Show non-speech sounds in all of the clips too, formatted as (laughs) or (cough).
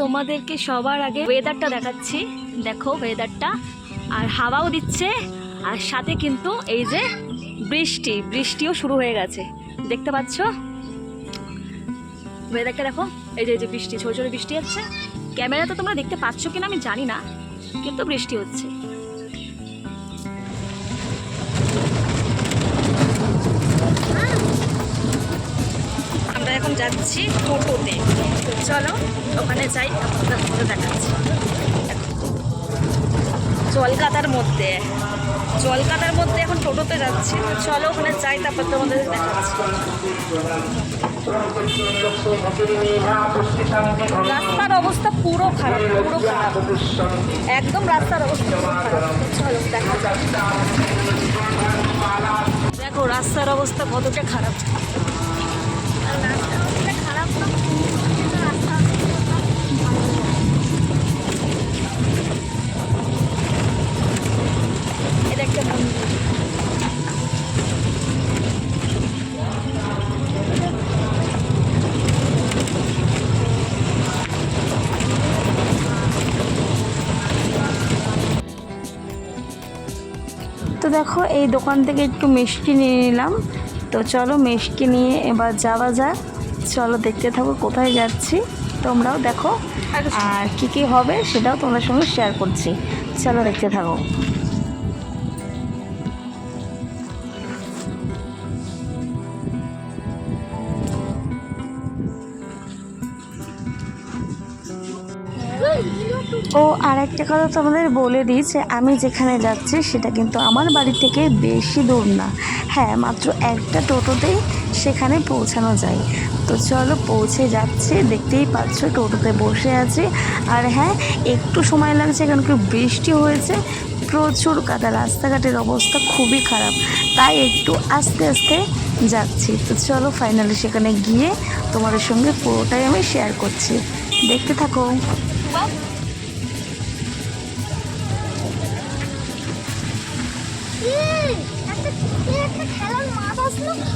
তোমাদেরকে সবার আগে ওয়েদারটা দেখাচ্ছি। দেখো ওয়েদারটা আর হাওয়াও দিচ্ছে, আর সাথে কিন্তু এই যে বৃষ্টি, বৃষ্টিও শুরু হয়ে গেছে। দেখতে পাচ্ছ? ওয়েদারটা দেখো, এই যে এই যে বৃষ্টি ছোটো ছোটো বৃষ্টি হচ্ছে। ক্যামেরা তো তোমরা দেখতে পাচ্ছ কিনা আমি জানি না, কিন্তু বৃষ্টি হচ্ছে। আমরা এখন যাচ্ছি টোটোতে। চলো, ওখানে যাই আপনাদের দেখাচ্ছি। জলকাতার মধ্যে। জলকাতার মধ্যে এখন টোটোতে যাচ্ছি, তো চলো ওখানে যাই, তারপর তোমাদের দেখাচ্ছি। রাস্তার অবস্থা পুরো খারাপ পুরো খারাপ। একদম রাস্তার অবস্থা চলো, দেখা দেখো, রাস্তার অবস্থা কতটা খারাপ। খারাপ না। তো দেখো এই দোকান থেকে একটু মিষ্টি নিয়ে নিলাম। তো চলো মিষ্টি নিয়ে এবার যাওয়া যাক। চলো দেখতে থাকো কোথায় যাচ্ছি। তোমরাও দেখো আর কি কি হবে সেটাও তোমাদের সঙ্গে শেয়ার করছি। চলো দেখতে থাকো। ও আর একটা কথা তোমাদের বলে দিই যে আমি যেখানে যাচ্ছি সেটা কিন্তু আমার বাড়ি থেকে বেশি দূর না। হ্যাঁ মাত্র একটা টোটোতেই সেখানে পৌঁছানো যায়। তো চলো পৌঁছে যাচ্ছে, দেখতেই পাচ্ছ টোটোতে বসে আছি। আর হ্যাঁ একটু সময় লাগছে কারণ কি বৃষ্টি হয়েছে। প্রচুর কাদা, রাস্তাঘাটের অবস্থা খুবই খারাপ। তাই একটু আস্তে আস্তে যাচ্ছি। তো চলো ফাইনালি সেখানে গিয়ে তোমাদের সঙ্গে পুরোটাই আমি শেয়ার করছি। দেখতে থাকো।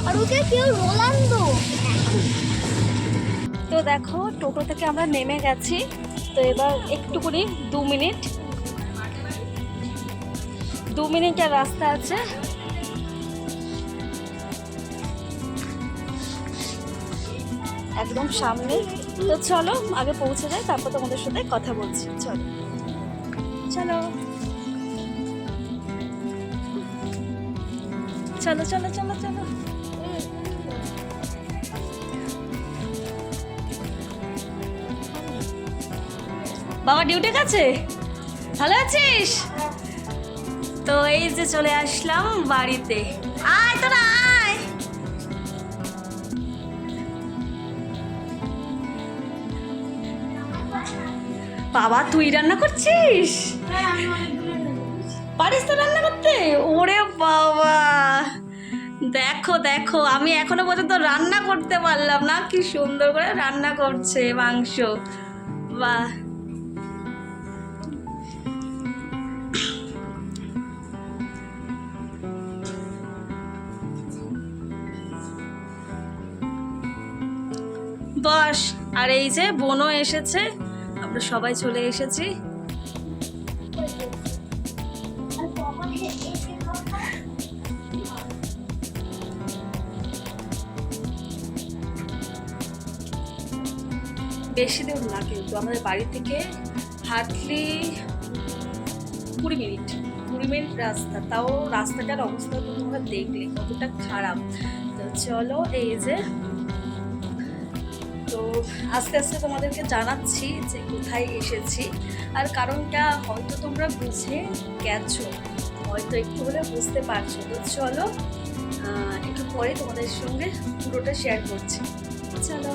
আর ওকে কেউ রোলান্দো তো দেখো, টোটো থেকে আমরা নেমে গেছি। তো এবার একটু করে দু মিনিট। দু মিনিটের রাস্তা আছে। একদম সামনে। তো চলো, আগে পৌঁছে যাই, তারপর তোমাদের সাথে কথা বলছি। চলো। চলো। চলো চলো চলো চলো। বাবা, ডিউটি গেছে? ভালো আছিস? তো এই যে চলে আসলাম বাড়িতে। আয় তোরা, আয়। বাবা, তুই রান্না করছিস? পারিস তো রান্না করতে? ওরে বাবা। দেখো দেখো, আমি এখনও পর্যন্ত রান্না করতে পারলাম না। কি সুন্দর করে রান্না করছে মাংস। বাহ। বস, আর এই যে বোনও এসেছে। আমরা সবাই চলে এসেছি। বেশি দূর না কিন্তু আমাদের বাড়ি থেকে হার্ডলি কুড়ি মিনিট কুড়ি মিনিট রাস্তা। তাও রাস্তাটার অবস্থা তো তোমরা দেখলে, কতটা খারাপ। তো চলো এই যে, তো আস্তে আস্তে তোমাদেরকে জানাচ্ছি যে কোথায় এসেছি। আর কারণটা হয়তো তোমরা বুঝে গেছো, হয়তো একটু হলে বুঝতে পারছ। তো চলো একটু পরে তোমাদের সঙ্গে পুরোটা শেয়ার করছি। চলো।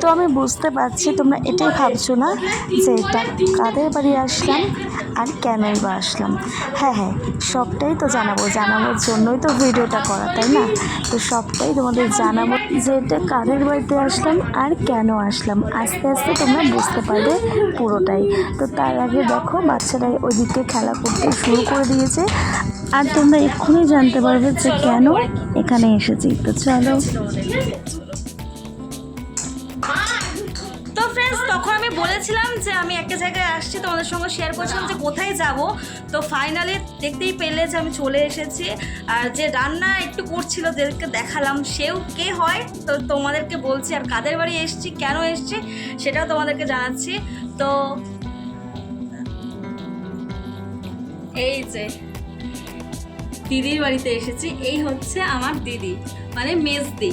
তো আমি বুঝতে পারছি তোমরা এটাই ভাবছ না যে এটা কাদের বাড়ি আসলাম আর কেনই বা আসলাম? হ্যাঁ হ্যাঁ সবটাই তো জানাব। জানানোর জন্যই তো ভিডিওটা করা, তাই না? তো সবটাই তোমাদের জানাব যে এটা কাদের বাড়িতে আসলাম আর কেন আসলাম। আস্তে আস্তে তোমরা বুঝতে পারবে পুরোটাই। তো তার আগে দেখো বাচ্চারা ওইদিকে খেলা করতে শুরু করে দিয়েছে। আর তোমরা এক্ষুনি জানতে পারবে যে কেন এখানে এসেছি। তো চলো। বলেছিলাম যে আমি একটা জায়গায় আসছি, তোমাদের সঙ্গে শেয়ার করছিলাম যে কোথায় যাব। তো ফাইনালি দেখতেই পেলে যে আমি চলে এসেছি। আর যে রান্না একটু করছিল যাদেরকে দেখালাম সেও কে হয়, তো তোমাদেরকে বলছি আর কাদের বাড়ি এসেছি, কেন এসেছি, সেটাও তোমাদেরকে জানাচ্ছি। তো এই যে দিদির বাড়িতে এসেছি, এই হচ্ছে আমার দিদি মানে মেজদি।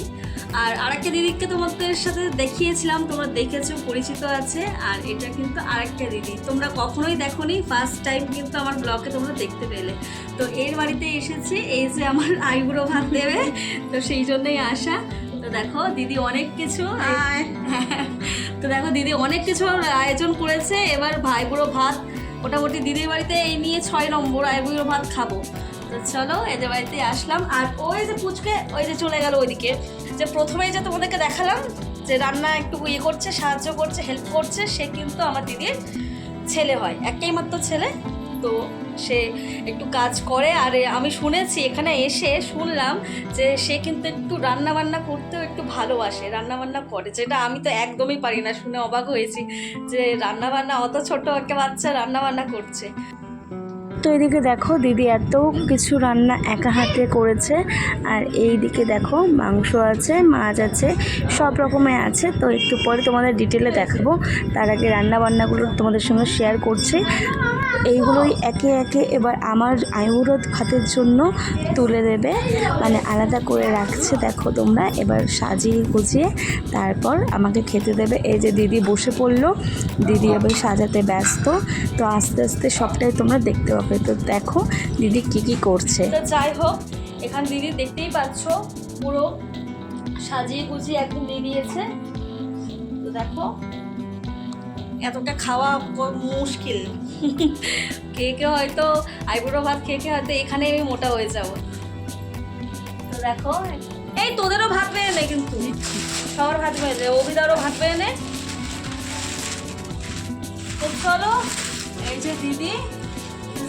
আর আরেকটা দিদিকে তোমাদের সাথে দেখিয়েছিলাম তোমরা দেখেছ পরিচিত আছে আর এটা কিন্তু আরেকটা দিদি। তোমরা কখনোই দেখোনি ফার্স্ট টাইম কিন্তু আমার ব্লগে তোমরা দেখতে পেলে। তো এর বাড়িতে এসেছি এই যে আমার আইবুড়ো ভাত দেবে তো সেই জন্যই আসা। তো দেখো দিদি অনেক কিছু (laughs) তো দেখো দিদি অনেক কিছু আয়োজন করেছে। এবার ভাইবুড়ো ভাত মোটামুটি দিদির বাড়িতে এই নিয়ে ছয় নম্বর আইবুড়ো ভাত খাব। তো চলো এদের বাড়িতে আসলাম। আর ওই যে পুচকে ওই যে চলে গেল ওইদিকে। যে প্রথমেই যে তোমাদেরকে দেখালাম যে রান্না একটু ইয়ে করছে, সাহায্য করছে হেল্প করছে, সে কিন্তু আমার দিদির ছেলে হয় একটাই মাত্র ছেলে। তো সে একটু কাজ করে, আর আমি শুনেছি, এখানে এসে শুনলাম যে সে কিন্তু একটু রান্না বান্না করতেও একটু ভালোবাসে রান্না বান্না করে, যেটা আমি তো একদমই পারি না, শুনে অবাক হয়েছি যে রান্না বান্না অত ছোট একটা বাচ্চা রান্না বান্না করছে। তো এদিকে দেখো দিদি এত কিছু রান্না একা হাতে করেছে। আর এই দিকে দেখো মাংস আছে, মাছ আছে, সব রকমের আছে। তো একটু পরে তোমাদের ডিটেলে দেখাবো। তার আগে রান্না বান্নাগুলো তোমাদের সঙ্গে শেয়ার করছি। এইগুলোই একে একে এবার আমার আয়ুরোধ খাতের জন্য তুলে দেবে। মানে আলাদা করে রাখছে, দেখো তোমরা। এবার সাজিয়ে গুছিয়ে তারপর আমাকে খেতে দেবে। এই যে দিদি বসে পড়ল। দিদি এবার সাজাতে ব্যস্ত। তো আস্তে আস্তে সবটাই তোমরা দেখতে পাবে। তো দেখো দিদি কি কি করছে। তো যাই হোক, এখানে দিদি দেখতেই পাচ্ছ, পুরো সাজিয়ে গুছিয়ে একদম দিয়ে দিয়েছে। তো দেখো, এতটা খাওয়া মুশকিল। কে কে হয়তো আইবুড়ো ভাত খেয়ে খেয়ে হয়তো এখানে আমি মোটা হয়ে যাব। তো দেখো, এই তোদেরও ভাত পেয়ে নে কিন্তু। সবার ভাত পেয়ে নে অভিদারও ভাত পেয়ে নে। চলো, এই যে দিদি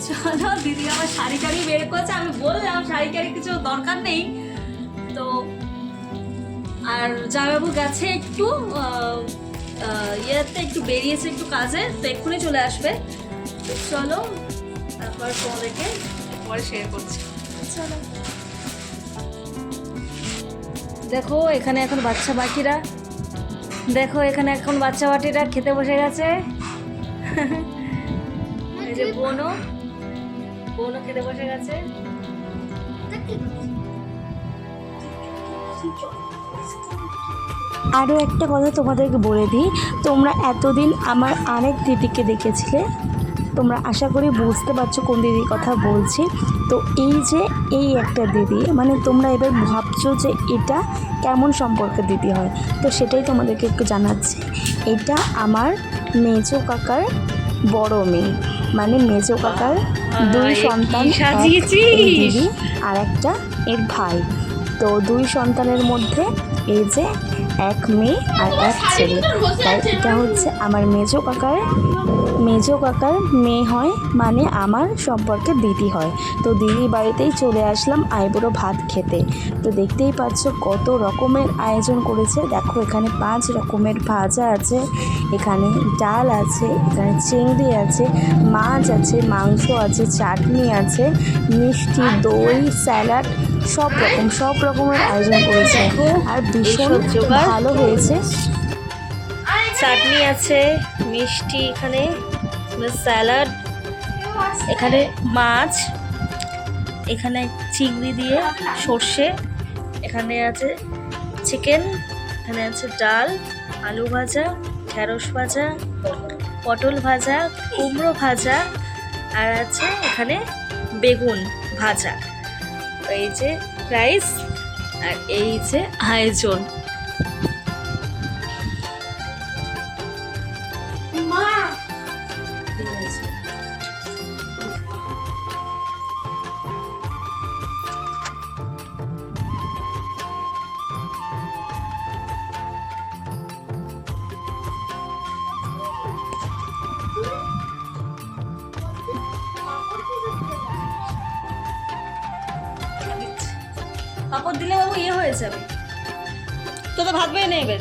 চলো, দিদি আমার শাড়ি টাড়ি বের করছে, আমি বললাম শাড়ি টাড়ি কিছু দরকার নেই। তো, আর জামাইবাবু গেছে একটু ইয়েতে একটু বেরিয়েছে একটু কাজে, তো এক্ষুনি চলে আসবে। চলো, তারপর তোমাদেরকে পরে শেয়ার করছি। চলো। দেখো, এখানে এখন বাচ্চা বাকিরা দেখো, এখানে এখন বাচ্চা বাটিরা খেতে বসে গেছে। (laughs) এই যে বোনও। বোনও খেতে বসে গেছে। আরও একটা কথা তোমাদেরকে বলে দিই, তোমরা এতদিন আমার আরেক দিদিকে দেখেছিলে। তোমরা আশা করি বুঝতে পারছ কোন দিদির কথা বলছি। তো এই যে এই একটা দিদি মানে তোমরা এবার ভাবছ যে এটা কেমন সম্পর্কের দিদি হয়? তো সেটাই তোমাদেরকে একটু জানাচ্ছি। এটা আমার মেজো কাকার বড় মেয়ে। মানে মেজো কাকার দুই সন্তান আর একটা এর ভাই। তো দুই সন্তানের মধ্যে এই যে এক মেয়ে আর এক ছেলে। তাই এটা হচ্ছে আমার মেজো কাকার মেজো কাকার মেয়ে হয় মানে আমার সম্পর্কে দিদি হয়। তো দিদির বাড়িতেই চলে আসলাম আইবুড়ো ভাত খেতে। তো দেখতেই পাচ্ছ কত রকমের আয়োজন করেছে। দেখো এখানে পাঁচ রকমের ভাজা আছে, এখানে ডাল আছে, এখানে চিংড়ি আছে, মাছ আছে, মাংস আছে, চাটনি আছে, মিষ্টি, দই, স্যালাড সব রকম সব রকমের আয়োজন করেছে। আর ভীষণ ভালো হয়েছে। চাটনি আছে মিষ্টি এখানে স্যালাড এখানে মাছ এখানে চিংড়ি দিয়ে সর্ষে এখানে আছে চিকেন এখানে আছে ডাল আলু ভাজা ঢেঁড়স ভাজা পটল ভাজা কুমড়ো ভাজা আর আছে এখানে বেগুন ভাজা। এই যে প্রাইস আর এই যে আয়োজন। কাপড় দিলে বাবু ইয়ে হয়ে যাবে। তো তো ভাত বেয়ে নেবেন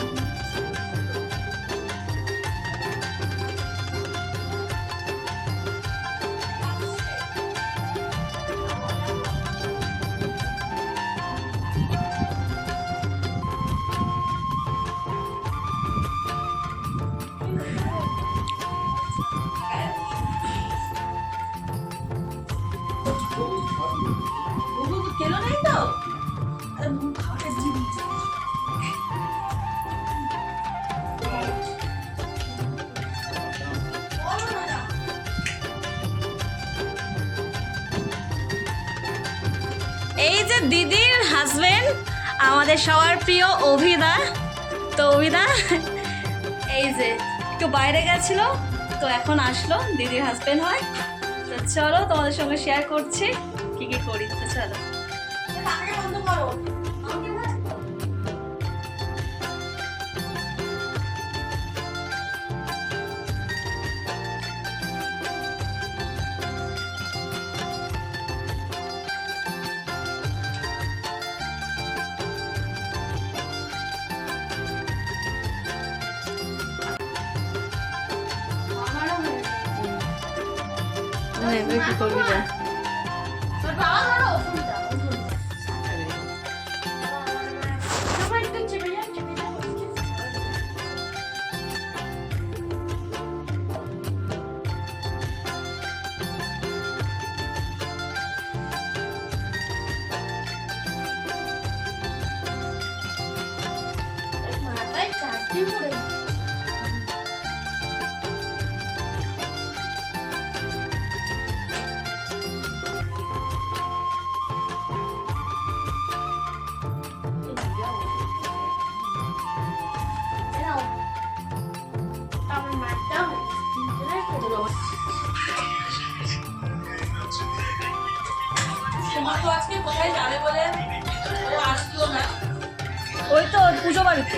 দিদির হাজবেন্ড আমাদের সবার প্রিয় অভিদা। তো অভিদা, এই যে একটু বাইরে গেছিল, তো এখন আসলো, দিদির হাজবেন্ড হয়। তো চলো তোমাদের সঙ্গে শেয়ার করছি, কি কি করি, তো চলো। বন্ধ করো এবার কি করবি যা তোর বাবা ধরো ফোনটা আমার পুজো বাড়িতে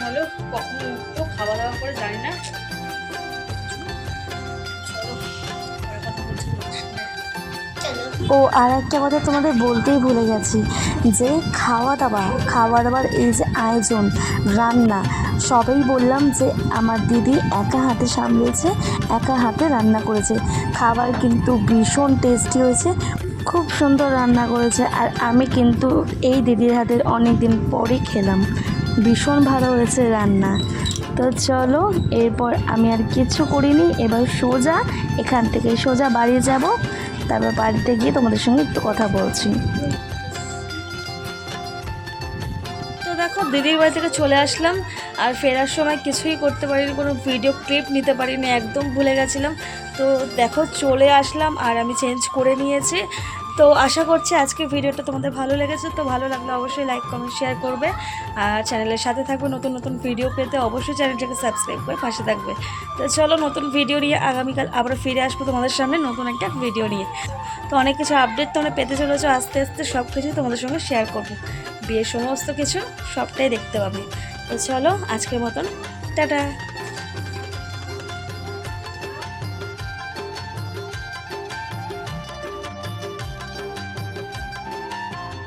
চলো কখন উঠবো খাওয়া দাওয়া করে জানি না। ও, আর একটা কথা তোমাদের বলতেই ভুলে গেছি, যে খাওয়া দাওয়া খাওয়া দাওয়ার এই যে আয়োজন, রান্না, সবাই বললাম যে আমার দিদি একা হাতে সামলেছে, একা হাতে রান্না করেছে। খাবার কিন্তু ভীষণ টেস্টি হয়েছে, খুব সুন্দর রান্না করেছে, আর আমি কিন্তু এই দিদির হাতের অনেক দিন পরে খেলাম। ভীষণ ভালো হয়েছে রান্না। তো চলো, এরপর আমি আর কিছু করিনি, এবার সোজা এখান থেকে সোজা বাড়ি যাব। তারপর বাড়িতে গিয়ে তোমাদের সঙ্গে একটু কথা বলছি। তো দেখো, দিদির বাড়ি থেকে চলে আসলাম, আর ফেরার সময় কিছুই করতে পারিনি, কোনো ভিডিও ক্লিপ নিতে পারিনি, একদম ভুলে গেছিলাম। তো দেখো, চলে আসলাম, আর আমি চেঞ্জ করে নিয়েছি। তো আশা করছি আজকে ভিডিওটা তোমাদের ভালো লেগেছে। তো ভালো লাগলে অবশ্যই লাইক কমেন্ট শেয়ার করবে। আর চ্যানেলের সাথে থাকবে নতুন নতুন ভিডিও পেতে অবশ্যই চ্যানেলটাকে সাবস্ক্রাইব করে পাশে থাকবে। তো চলো নতুন ভিডিও নিয়ে আগামীকাল আবার ফিরে আসব তোমাদের সামনে নতুন একটা ভিডিও নিয়ে। তো অনেক কিছু আপডেট তোমরা পেতে চলেছো, আস্তে আস্তে সব কিছু তোমাদের সঙ্গে শেয়ার করব। বিয়ের সমস্ত কিছু সবটাই দেখতে পাবে। তো চলো আজকের মতন, টাটা!